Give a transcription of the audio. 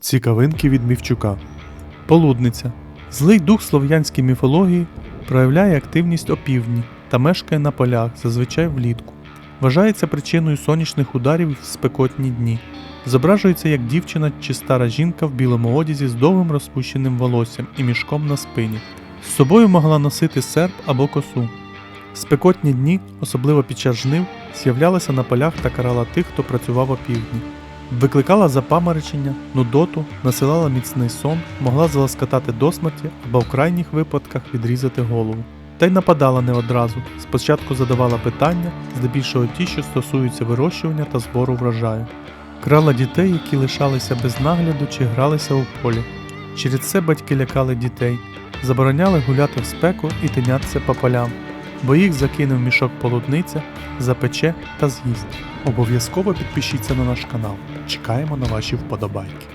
Цікавинки від Мівчука. Полудниця. Злий дух слов'янської міфології проявляє активність опівдні та мешкає на полях, зазвичай влітку. Вважається причиною сонячних ударів в спекотні дні. Зображується як дівчина чи стара жінка в білому одязі з довгим розпущеним волоссям і мішком на спині. З собою могла носити серп або косу. Спекотні дні, особливо під час жнив, з'являлася на полях та карала тих, хто працював опівдні. Викликала запаморочення, нудоту, насилала міцний сон, могла заласкатати до смерті або в крайніх випадках відрізати голову. Та й нападала не одразу. Спочатку задавала питання, здебільшого ті, що стосуються вирощування та збору врожаю. Крала дітей, які лишалися без нагляду чи гралися у полі. Через це батьки лякали дітей, забороняли гуляти в спеку і тинятися по полям, бо їх закине в мішок полудниця, запече та з'їсть. Обов'язково підпишіться на наш канал. Чекаємо на ваші вподобайки.